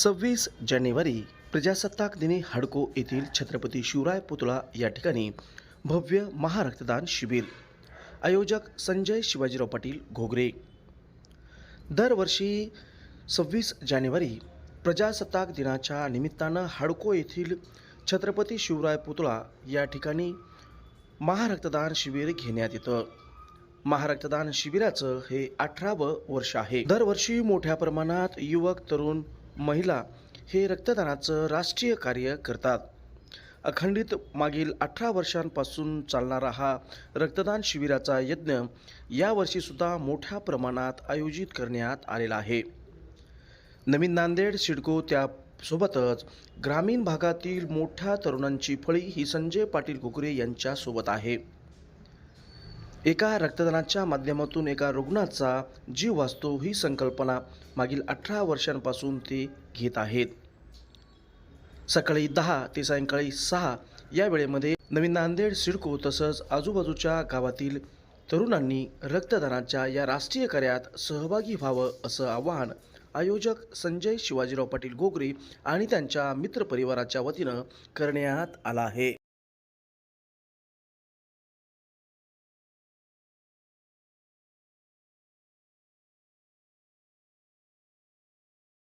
सव्वीस जानेवारी प्रजासत्ताक दिनी हडको येथील छत्रपती शिवराय पुतळा या ठिकाणी भव्य महारक्तदान शिबिर. आयोजक संजय शिवाजीराव पाटील घोगरे. दरवर्षी सव्वीस जानेवारी प्रजासत्ताक दिनाच्या निमित्तानं हडको येथील छत्रपती शिवराय पुतळा या ठिकाणी महारक्तदान शिबिर घेण्यात येतं. महारक्तदान शिबिराचं हे अठरावं वर्ष आहे. दरवर्षी मोठ्या प्रमाणात युवक तरुण महिला हे रक्तदानाचं राष्ट्रीय कार्य करतात. अखंडित मागील अठरा वर्षांपासून चालणारा हा रक्तदान शिबिराचा यज्ञ यावर्षीसुद्धा मोठ्या प्रमाणात आयोजित करण्यात आलेला आहे. नवीन नांदेड सिडको त्यासोबतच ग्रामीण भागातील मोठ्या तरुणांची फळी ही संजय पाटील घुगरे यांच्यासोबत आहे. एका रक्तदानाच्या माध्यमातून एका रुग्णाचा जीव वाचतो ही संकल्पना मागील अठरा वर्षांपासून ते घेत आहेत. सकाळी दहा ते सायंकाळी सहा या वेळेमध्ये नवीन नांदेड सिडको तसंच आजूबाजूच्या गावातील तरुणांनी रक्तदानाच्या या राष्ट्रीय कार्यात सहभागी व्हावं असं आवाहन आयोजक संजय शिवाजीराव पाटील गोगरे आणि त्यांच्या मित्रपरिवाराच्या वतीनं करण्यात आलं आहे.